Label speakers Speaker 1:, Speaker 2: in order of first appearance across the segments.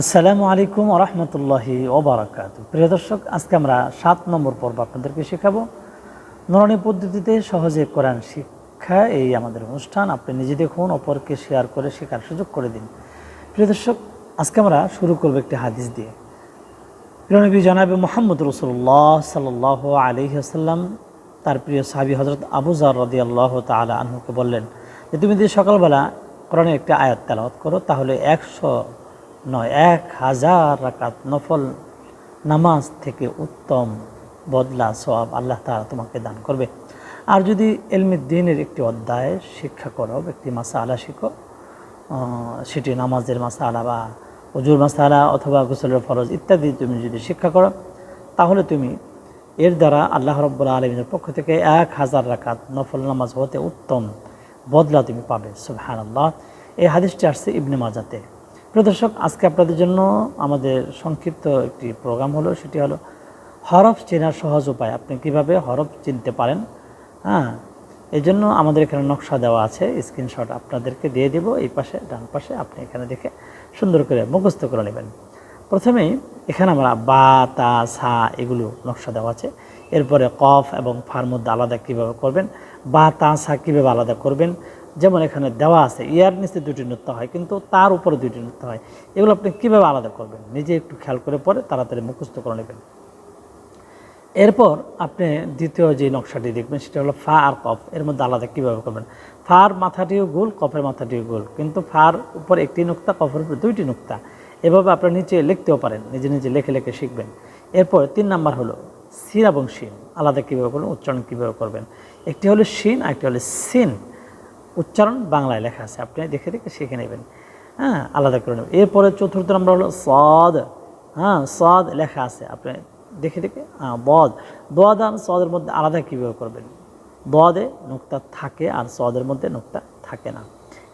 Speaker 1: আসসালামু আলাইকুম রহমতুল্লাহি ওবরাকাত। প্রিয় দর্শক, আজকে আমরা সাত নম্বর পর্ব আপনাদেরকে শেখাবো। নরণী পদ্ধতিতে সহজে কোরআন শিক্ষা এই আমাদের অনুষ্ঠান। আপনি নিজে দেখুন, অপরকে শেয়ার করে শেখার সুযোগ করে দিন। প্রিয় দর্শক, আজকে আমরা শুরু করব একটি হাদিস দিয়ে। প্রিয় নবী জনাবে মোহাম্মদ রসুল্লাহ সাল আলহি আসাল্লাম তার প্রিয় সাহাবি হজরত আবু জার রদি আল্লাহ তালা আনহুকে বললেন যে, তুমি যদি সকালবেলা কোরআনের একটি আয়াত তেলাওয়াত করো, তাহলে একশো নয়, এক হাজার রাকাত নফল নামাজ থেকে উত্তম বদলা সব আল্লাহ তাআলা তোমাকে দান করবে। আর যদি এলমি দিনের একটি অধ্যায় শিক্ষা করো, একটি মাসা আলা শিখো সেটি নামাজের মাসা আলা বা অজুর মাসা আলা অথবা গোসলের ফরজ ইত্যাদি তুমি যদি শিক্ষা করো, তাহলে তুমি এর দ্বারা আল্লাহ রব্বুল্লা আলমিনের পক্ষ থেকে এক হাজার রাকাত নফল নামাজ হতে উত্তম বদলা তুমি পাবে সুবহান আল্লাহ এই হাদিসটি আসছে ইবনে মাজাতে। প্রিয় দর্শক, আজকে আপনাদের জন্য আমাদের সংক্ষিপ্ত একটি প্রোগ্রাম হলো, সেটি হলো হরফ চেনার সহজ উপায়। আপনি কীভাবে হরফ চিনতে পারেন? হ্যাঁ এই জন্য আমাদের এখানে নকশা দেওয়া আছে। স্ক্রিনশট আপনাদেরকে দিয়ে দেব, এই পাশে, ডান পাশে আপনি এখানে দেখে সুন্দর করে মুখস্থ করে নেবেন। প্রথমেই এখানে আমরা বা, তা, সা এগুলো নকশা দেওয়া আছে। এরপরে কফ এবং ফার মধ্যে আলাদা কীভাবে করবেন? বা, তা, সা কীভাবে আলাদা করবেন? যেমন এখানে দেওয়া আছে, ইয়ার নিচে দুটি নৃত্য হয়, কিন্তু তার উপরে দুটি নৃত্য হয়। এগুলো আপনি কীভাবে আলাদা করবেন? নিজে একটু খেয়াল করে পরে তাড়াতাড়ি মুখস্থ করে নেবেন। এরপর আপনি দ্বিতীয় যে নকশাটি দেখবেন, সেটা হলো ফা আর কফ। এর মধ্যে আলাদা কীভাবে করবেন? ফার মাথাটিও গোল, কফের মাথাটিও গোল। কিন্তু ফার উপর একটি নুক্তা, কফের উপর দুইটি নুক্তা। এভাবে আপনার নিচে লিখতেও পারেন, নিজে নিজে লেখে লেখে শিখবেন। এরপর তিন নাম্বার হলো সিন এবং শিন। আলাদা কীভাবে করবেন? উচ্চারণ কীভাবে করবেন? একটি হলো শিন আর একটি হলো সিন। উচ্চারণ বাংলায় লেখা আছে। আপনি দেখে দেখে শিখে নেবেন। হ্যাঁ আলাদা করে নেবেন। এরপরে চতুর্থ নম্বর হলো সদ। হ্যাঁ সদ লেখা আছে। আপনি দেখে দেখে হ্যাঁ বদ। বদ আর সদের মধ্যে আলাদা কীভাবে করবেন? বদে নোক্তা থাকে আর সদের মধ্যে নোক্তা থাকে না।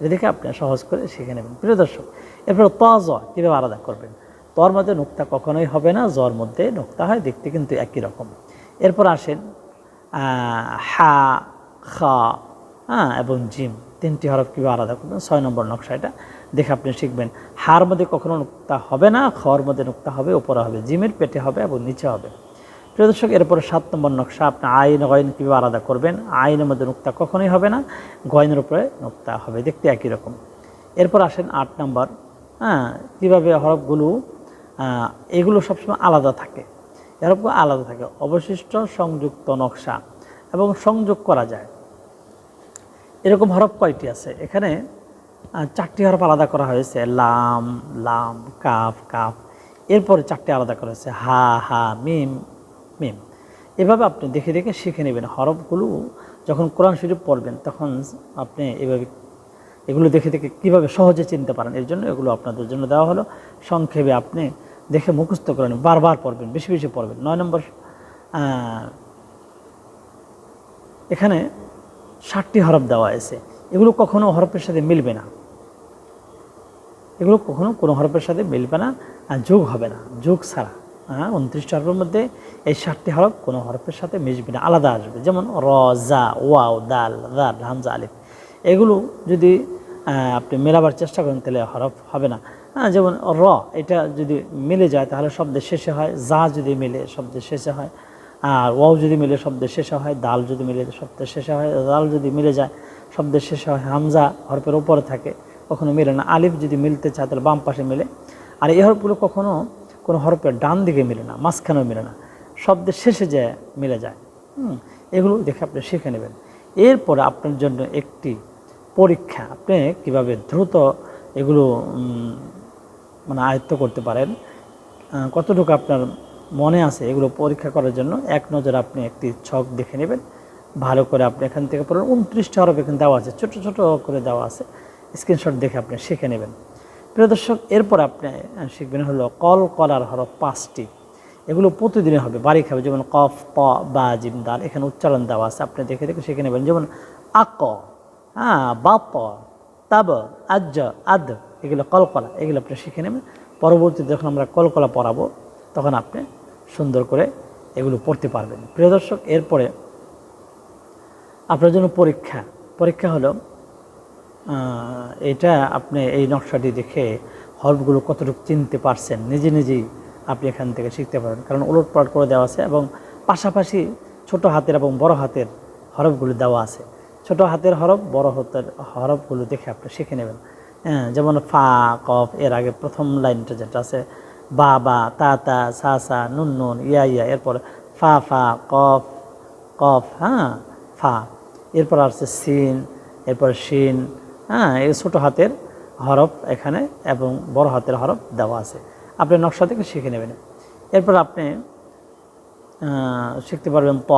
Speaker 1: এটা দেখে আপনি সহজ করে শিখে নেবেন। প্রিয় দর্শক, এরপর ত, জ কীভাবে আলাদা করবেন? তর মধ্যে নোক্তা কখনোই হবে না, জর মধ্যে নোক্তা হয়, দেখতে কিন্তু একই রকম। এরপর আসেন হা, খা হ্যাঁ এবং জিম, তিনটি হরফ কীভাবে আলাদা করবেন? ছয় নম্বর নকশা এটা। দেখে আপনি শিখবেন। হার মধ্যে কখনো নুক্তা হবে না খর মধ্যে নুক্তা হবে, উপরে হবে। জিমের পেটে হবে এবং নিচে হবে। প্রিয় দর্শক, এরপরে সাত নম্বর নকশা, আপনি আইন, গয়ন কীভাবে আলাদা করবেন? আইনের মধ্যে নুক্তা কখনোই হবে না, গয়নের উপরে নুক্তা হবে। দেখতে একই রকম। এরপর আসেন আট নম্বর। হ্যাঁ কীভাবে হরফগুলো এগুলো সবসময় আলাদা থাকে। হরফগুলো আলাদা থাকে। অবশিষ্ট সংযুক্ত নকশা। এবং সংযোগ করা যায়। এরকম হরফ কয়টি আছে? এখানে চারটি হরফ আলাদা করা হয়েছে। লাম লাম, কাফ কাফ। এরপরে চারটি আলাদা করা হয়েছে। হা হা, মিম মিম। এভাবে আপনি দেখে দেখে শিখে নেবেন হরফগুলো। যখন কোরআন শরীফ পড়বেন, তখন আপনি এভাবে এগুলো দেখে দেখে কীভাবে সহজে চিনতে পারেন, এর জন্য এগুলো আপনাদের জন্য দেওয়া হলো। সংক্ষেপে আপনি দেখে মুখস্থ করেন বারবার পড়বেন, বেশি বেশি পড়বেন। নয় নম্বর এখানে ষাটটি হরফ দেওয়া আছে এগুলো কখনো হরফের সাথে মিলবে না। এগুলো কখনো কোনো হরফের সাথে মিলবে না আর যোগ হবে না। যোগ ছাড়া হ্যাঁ উনত্রিশটি হরফের মধ্যে এই ষাটটি হরফ কোনো হরফের সাথে মিশবে না, আলাদা আসবে। যেমন র, জা, ওয়াও, দাল দাল, হামজা, আলিফ। এগুলো যদি আপনি মেলাবার চেষ্টা করেন তাহলে হরফ হবে না। হ্যাঁ যেমন র, এটা যদি মিলে যায় তাহলে শব্দের শেষে হয়। যা যদি মিলে শব্দের শেষে হয়। আর ওয়াও যদি মিলে শব্দের শেষে হয়, দাল যদি মিলে শব্দের শেষে হয়, দাল যদি মিলে যায় শব্দের শেষে হয়, হামজা হরফের ওপরে থাকে, কখনো মিলে না। আলিফ যদি মিলতে চায়, তাহলে বাম পাশে মিলে। আর এই হরফগুলো কখনো কোনো হরফের ডান দিকে মিলে না, মাঝখানেও মিলে না। শব্দের শেষে যে মিলে যায়, হুম, এগুলো দেখে আপনি শিখে নেবেন। এরপরে আপনার জন্য একটি পরীক্ষা, আপনি কীভাবে দ্রুত এগুলো মানে আয়ত্ত করতে পারেন। কতটুকু আপনার মনে আছে এগুলো পরীক্ষা করার জন্য, এক নজরে আপনি একটি ছক দেখে নেবেন। ভালো করে আপনি এখান থেকে পড়েন। উনত্রিশটা হরফ এখানে দেওয়া আছে, ছোট ছোট করে দেওয়া আছে। স্ক্রিনশট দেখে আপনি শিখে নেবেন। প্রিয় দর্শক, এরপর আপনি শিখবেন হলো কল কলার হরফ পাঁচটি। এগুলো প্রতিদিনে হবে। বাড়ি খাবে, যেমন কফ, প, বা, জিম, দাল। এখানে উচ্চারণ দেওয়া আছে। আপনি দেখে দেখে শিখে নেবেন। যেমন আক হ্যাঁ বাপ, তাব আজ আদ। এগুলো কলকলা এগুলো আপনি শিখে নেবেন। পরবর্তীতে যখন আমরা কলকলা পড়াবো, তখন আপনি সুন্দর করে এগুলো পড়তে পারবেন। প্রিয় দর্শক, এরপরে আপনার জন্য পরীক্ষা। পরীক্ষা হলো এটা আপনি এই নকশাটি দেখে হরফগুলো কতটুকু চিনতে পারছেন, নিজে নিজেই আপনি এখান থেকে শিখতে পারবেন। কারণ ওলট পালট করে দেওয়া আছে এবং পাশাপাশি ছোট হাতের এবং বড় হাতের হরফগুলো দেওয়া আছে। ছোট হাতের হরফ, বড় হাতের হরফগুলো দেখে আপনি শিখে নেবেন। হ্যাঁ যেমন ফা, কফ, এর আগে প্রথম লাইনটা যেটা আছে বা বা, তা তা, সা সা, নুন নুন, ইয়া ইয়া, এরপর ফা ফা, কফ কফ হ্যাঁ ফা, এরপর আসছে সিন, এরপর শিন হ্যাঁ এই ছোটো হাতের হরফ এখানে এবং বড় হাতের হরফ দেওয়া আছে। আপনি নকশা থেকে শিখে নেবেন। এরপর আপনি শিখতে পারবেন প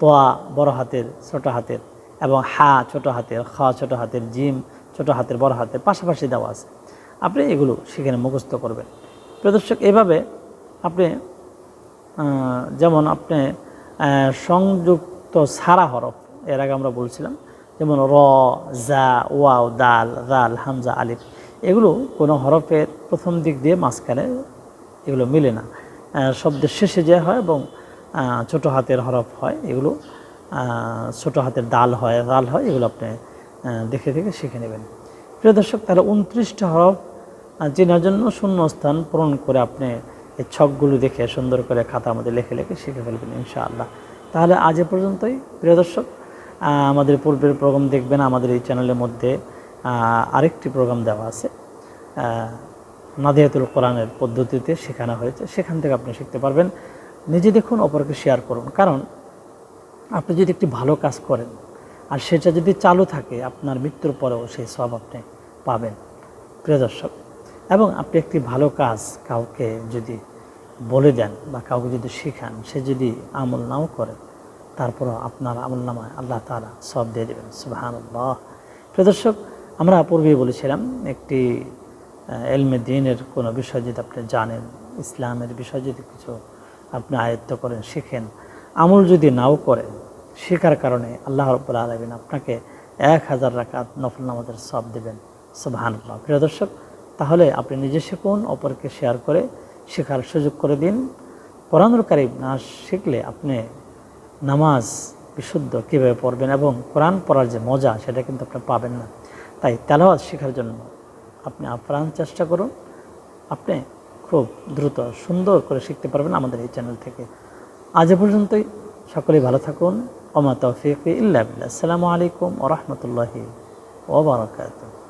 Speaker 1: তোয়া বড় হাতের, ছোট হাতের এবং হা, ছোট হাতের, খ, ছোট হাতের, জিম, ছোট হাতের, বড় হাতের পাশাপাশি দেওয়া আছে। আপনি এগুলো সেখানে মুখস্থ করবেন। প্রদর্শক এভাবে আপনি যেমন আপনি সংযুক্ত সারা হরফ, এর আগে আমরা বলছিলাম, যেমন র, জা, ওয়াও, দাল দাল, হামজা, আলিফ, এগুলো কোনো হরফের প্রথম দিক দিয়ে মাঝখানে এগুলো মিলে না। শব্দের শেষে যে হয় এবং ছোট হাতের হরফ হয়, এগুলো ছোট হাতের দাল হয় দাল হয়, এগুলো আপনি দেখে দেখে শিখে নেবেন। প্রিয় দর্শক, তাহলে উনত্রিশটা হরফ চেনার জন্য শূন্য স্থান পূরণ করে আপনি এই ছকগুলো দেখে সুন্দর করে খাতার মধ্যে লেখে লেখে শিখে ফেলবেন, ইনশাআল্লাহ। তাহলে আজ এ পর্যন্তই, প্রিয় দর্শক আমাদের পূর্বের প্রোগ্রাম দেখবেন, আমাদের এই চ্যানেলের মধ্যে আরেকটি প্রোগ্রাম দেওয়া আছে নাদিয়াতুল কোরআনের পদ্ধতিতে শেখানো হয়েছে, সেখান থেকে আপনি শিখতে পারবেন। নিজে দেখুন, অপরকে শেয়ার করুন। কারণ আপনি যদি একটি ভালো কাজ করেন, আর সেটা যদি চালু থাকে, আপনার মৃত্যুর পরেও সেই সব আপনি পাবেন। প্রিয় দর্শক এবং আপনি একটি ভালো কাজ কাউকে যদি বলে দেন বা কাউকে যদি শেখান, সে যদি আমল নাও করে, তারপরও আপনার আমল নামায় আল্লাহ তালা সব দিয়ে দেবেন। সুবাহান্লাহ প্রিয় দর্শক, আমরা পূর্বেই বলেছিলাম একটি এলমে দিনের কোনো বিষয় যদি আপনি জানেন, ইসলামের বিষয় যদি কিছু আপনি আয়ত্ত করেন, শেখেন, আমল যদি নাও করেন, শেখার কারণে আল্লাহ রব্বুল আলমিন আপনাকে এক হাজার রাকাত নফল নামাজের সব দেবেন। সুবহানাল্লাহ। প্রিয় দর্শক তাহলে আপনি নিজে শিখুন, অপরকে শেয়ার করে শেখার সুযোগ করে দিন। কোরআনুল কারিম না শিখলে আপনি নামাজ বিশুদ্ধ কীভাবে পড়বেন এবং কোরআন পড়ার যে মজা সেটা কিন্তু আপনি পাবেন না। তাই তেলাওয়াত শেখার জন্য আপনি আপ্রাণ চেষ্টা করুন। আপনি খুব দ্রুত সুন্দর করে শিখতে পারবেন আমাদের এই চ্যানেল থেকে। আজ পর্যন্তই। সকলেই ভালো থাকুন। ওমা তৌফিক ইল্লা আসসালামু আলাইকুম ওরহমতুল্লাহি ওবরাকাতুহ